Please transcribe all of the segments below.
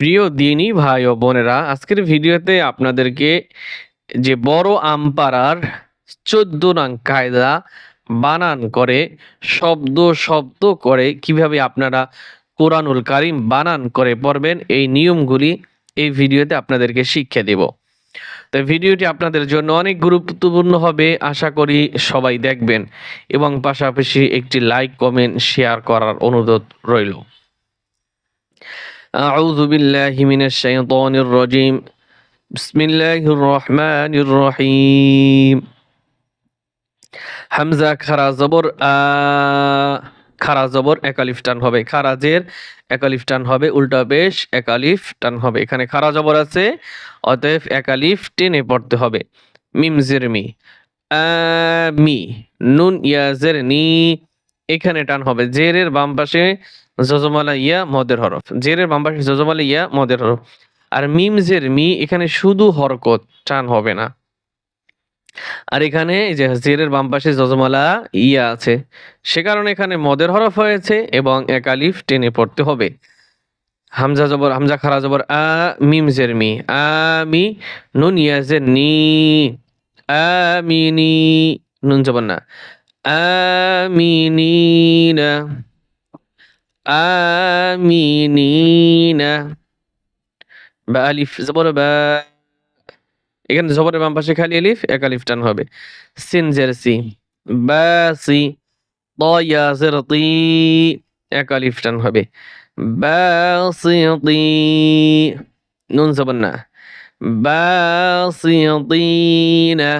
প্রিয় দিনী ভাই ও বোনেরা, আজকের ভিডিওতে আপনাদেরকে যে বড় আম পাড়ার চোদ্দ নং কায়দা বানান করে, শব্দ শব্দ করে কীভাবে আপনারা কোরআনুল কারিম বানান করে পড়বেন, এই নিয়মগুলি এই ভিডিওতে আপনাদেরকে শিক্ষা দেব। তো ভিডিওটি আপনাদের জন্য অনেক গুরুত্বপূর্ণ হবে, আশা করি সবাই দেখবেন এবং পাশাপাশি একটি লাইক, কমেন্ট, শেয়ার করার অনুরোধ রইল। أعوذ بالله من الشيطان الرجيم بسم الله الرحمن الرحيم হামজা খারা জবর আ খারা জবর একালিফ টান হবে খারাজের একালিফ টান হবে উল্টা বেশ একালিফ টান হবে এখানে খারা জবর আছে অতএব একালিফ টেনে পড়তে হবে মিম জের মি মি নুন ইয়াজের নি এখানে টান হবে জেরের বাম পাশে জজমালা ইয়া, মদের হরফ। জেরের বাম জজমালা ইয়া, মদের হরফ। আর মিম, জের, মি, এখানে শুধু হরকত, টান হবে না। আর এখানে যে জেরের বাম পাশে জজমালা ইয়া আছে, সে কারণে এখানে মদের হরফ হয়েছে এবং একালিফ টেনে পড়তে হবে। হামজা জবর, হামজা খারা জবর, আ, মিম, জের, মি। আ, মি, নুন, ইয়া, জের, নি। আমিনি নুন জবর না। আমিনিনা আমিনিনা। বা আলিফ, জবর বা এখানে জবরের বাম পাশে খালি আলিফ, এক আলিফ টান হবে। সিন জের সি। বা সি, ত তি, এক আলিফ টান হবে। বা নুন না। বা সি তিনা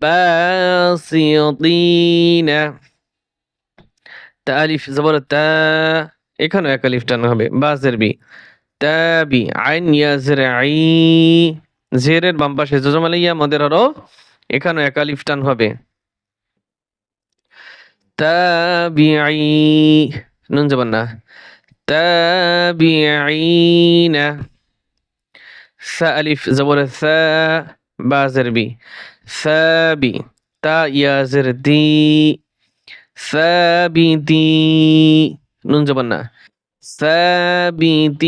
বা সি তিনা তা আলিফ, জবর তা, এখানেও এক আলিফ টান হবে। বাজের বি। তাবি আইন ইয়াজের আই, জেরের বাম পাশে জজমাল ইয়া মদের হরফ এখানেও এক আলিফ টান হবে। তাবিআই নুন জবান না। তাবিআইনা সা আলিফ, জবর সা বাজের বি। সাবি তা ইয়াজের দি। সাবিতি নুন জবান না সাবিতিনা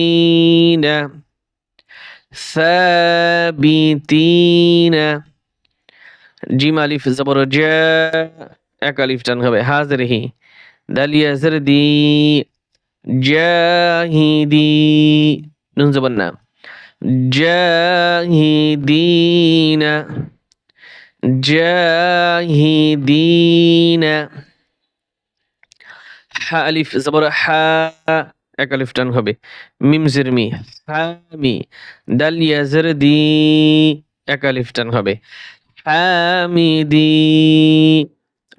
সাবিতিনা জিম আলিফ জবর জা এক আলিফ টান হবে হাজর হি দালিয়া জের দি জাহিদি নুন জবান না জাহিদিনা জাহিদিনা হা আলিফ, জবর হা, এক আলিফ টান হবে। মিম জের মি হামি দাল ইয়াজের দি, এক আলিফ টান হবে। হামিদি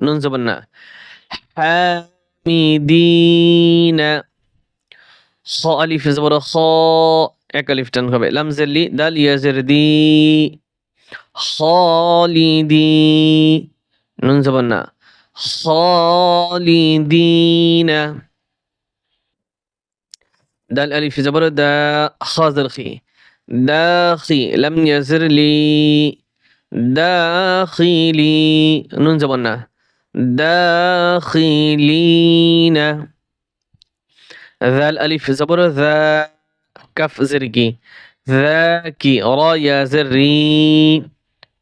নুন জবান না। হামিদিনা খ আলিফ জবর খ, এক আলিফ টান হবে। লাম জেরলি দাল ইয়াজের দি খালিদি নুন জবান না। خالدين. ده الالف زبر ده خازر خي داخي لم يزر لي. داخلي نون داخي داخلين ذا الالف زبر ذا كف زرقي. ذاكي رايا زري.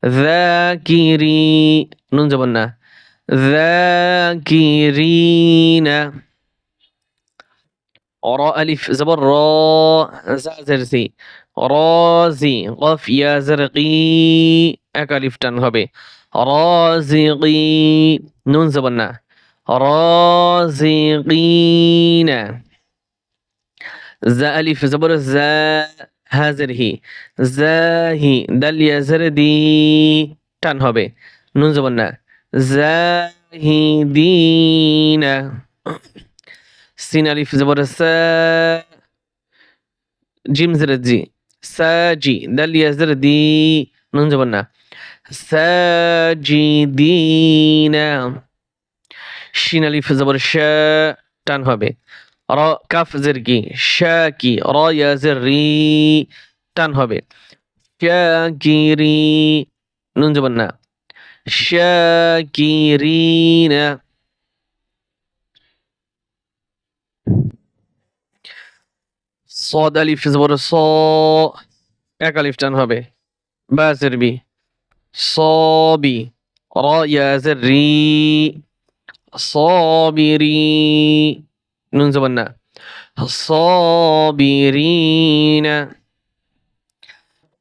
ذاكري نون زبرنا. ذاكرين র আলিফ জবর র জা জেরসি রজি কফ ইয়া জরকি এক আলিফ টান হবে রজিকি নুন জবর না রজিকিনা জা আলিফ জবর জা হাজর হি জাহি দাল ইয়া জরদি টান হবে নুন জবর না জাহিদিনা সিন আলিফ জবর সা জিম জের জি সাজি দাল ইয়া জের দি নুন জবর না সাজিদিনা শিন আলিফ জবর শা টান হবে র কাফ জের কি শা কি র ইয়া জের রি টান হবে শাকিরি নুন জবর না শাকিরিনা সদ আলিফ জবর স এক আলিফ টান হবে বাসের বি সবি র ইয়াজের রি সবিরি নুন জবর না صابرين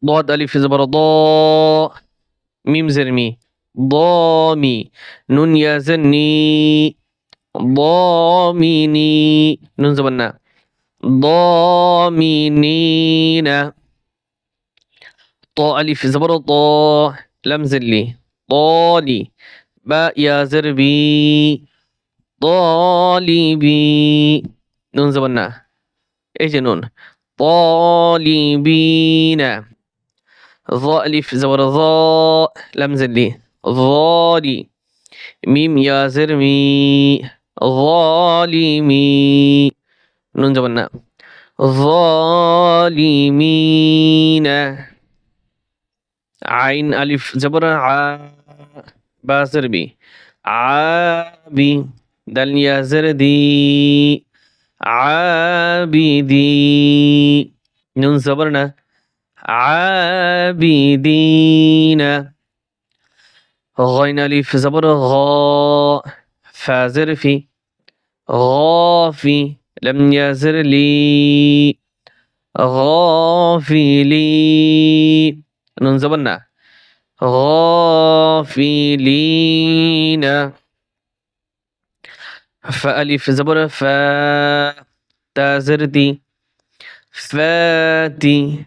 ضاد ألف زبر ضاء ميم زرمي ضامي. نون يا زني. ضاميني. نون زبنا ضامينينا طاء ألف زبر طاء. لم زلي طالي. باء يا زربي طالبي نون زبنا إيش نون؟ طالبينا ظا ألف زبر ظاء. لم زلي ظالي ميم يا زرمي ظالمي নুন জবান না ظالمين عين ألف زبر ع با زربي عابي دل يا زردي عابدي نون صبرنا عابدين غين ألف زبر غا فازر في غافي لم يزر لي. غافلي نون زبرنا غافلين فألف زبر فا تازردي فاتي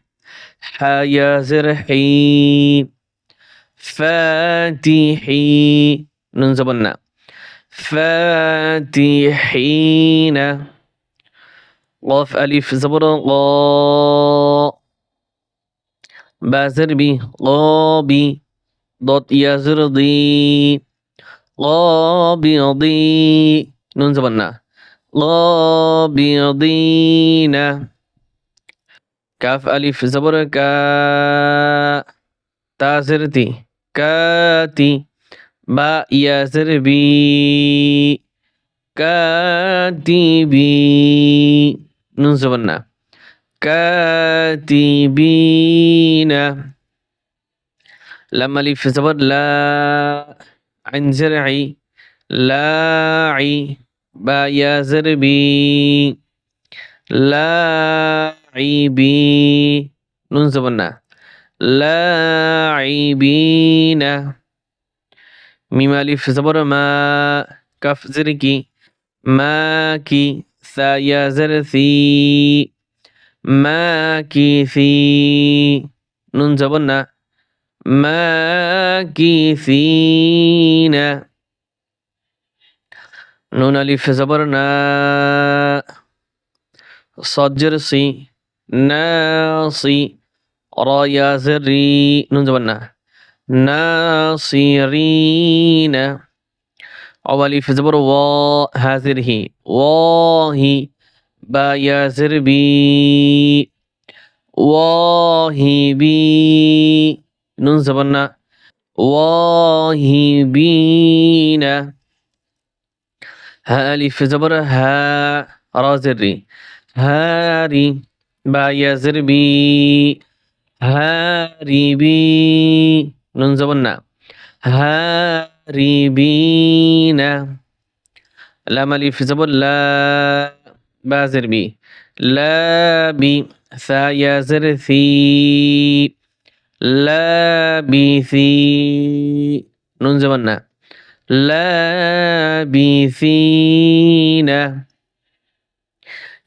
حيا زرحي فاتحي نون زبنا فاتحين. قاف ألف زبر قا با بي. قابي ضد يزرضي قابضي نون زبنا قابضين كاف ألف زبر كا. تازرتي কাতি বা ইয়াজর বি কাতিবি নুন জবান না কাতিবিনা লাম আলিফ জবর লা عن زرعي لاعي বা ইয়াজের বি লাইবি নুন জবর না লাইবিনা মিম আলিফ জবর মা কাফ জের কি মা কি সা ইয়াজের সি মা কি সি নুন জবর না মা কি সিনা নুন আলিফ জবর না সজ্জর সি নাসি রায়াজের رايا زري ننزلنا ناصرين. أولي في زبر وا هذره واهي. با يا زربي واهبي و هي بينا. هالي في زبر ها رازري هاري. با يا زربي. هاربين. نون هاربين. لا مالي في زبر لا. بازر بي. لا بي. ثا زرثي لا بي ثي. ننزلنا لا بي ثينا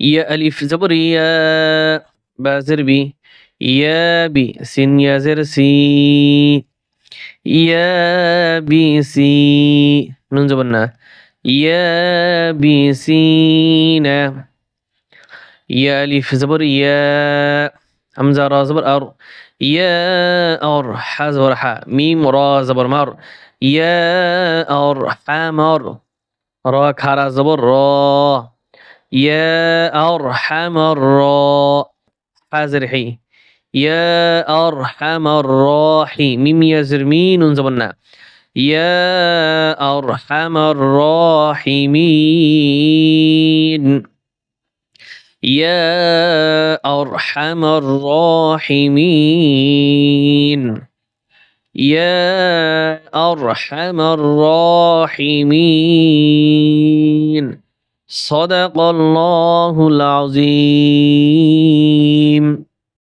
يا ألف زبريا بازربي يا سين يا زرسي يا بئسي نون زبنا يا بئسينا يا ألف زبر يا. همزة را زبر أر. يا أر. ح زبر ح ميم را زبر مر. يا أر. حمر را كرا زبر را يا أرحم الراء حازرحي يا أرحم الراحمين. ميم يزر مين زبنا يا أرحم الراحمين. يا أرحم الراحمين. يا أرحم الراحمين. صدق الله العظيم.